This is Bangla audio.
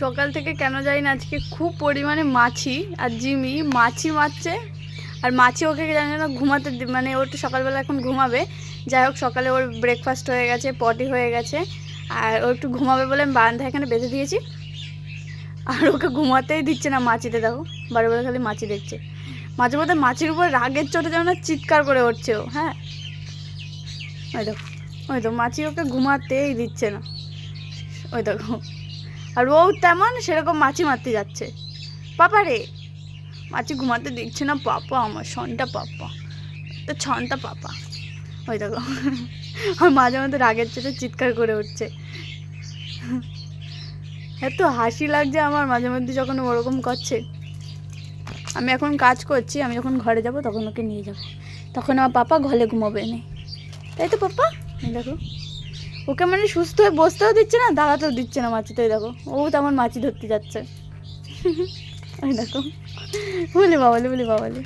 সকাল থেকে কেন যাই না, আজকে খুব পরিমাণে মাছি আর জিমি, মাছি মারছে। আর মাছি ওকে জানি না ঘুমাতে মানে ওর সকালবেলা এখন ঘুমাবে। যাই হোক, সকালে ওর ব্রেকফাস্ট হয়ে গেছে পটি হয়ে গেছে। আর ও একটু ঘুমাবে বলে আমি বারান্দা এখানে বেঁধে দিয়েছি। আর ওকে ঘুমাতেই দিচ্ছে না মাছিতে, দেখো। বারে বারে খালি মাছি দেখছে। মাঝে মধ্যে মাছির উপর রাগের চোটে যেন না চিৎকার করে উঠছে ও হ্যাঁ? ওই দেখো, ওই তো মাছি ওকে ঘুমাতেই দিচ্ছে না। ওই দেখো। আর ও তেমন সেরকম মাছি মারতে যাচ্ছে। পাপা রে, মাছি ঘুমাতে দিচ্ছে না পাপা, আমার সনটা পাপা। তো ছনটা পাপা। ওই দেখো আর মাঝে মধ্যে রাগের চোটে চিৎকার করে উঠছে। এত হাসি লাগছে আমার মাঝে মধ্যে যখন ওরকম করছে। আমি এখন কাজ করছি, আমি যখন ঘরে যাব তখন ওকে নিয়ে যাব। তখন আমার পাপা ঘরে ঘুমাবে নেই তাই তো পাপা? দেখো। ওকে মানে সুস্থ হয়ে বসতেও দিচ্ছে না, দাঁড়াতেও দিচ্ছে না মাছিতে, ওই দেখো। ও তেমন মাছি ধরতে যাচ্ছে। দেখো। বলে বাবালি বলে বাবালি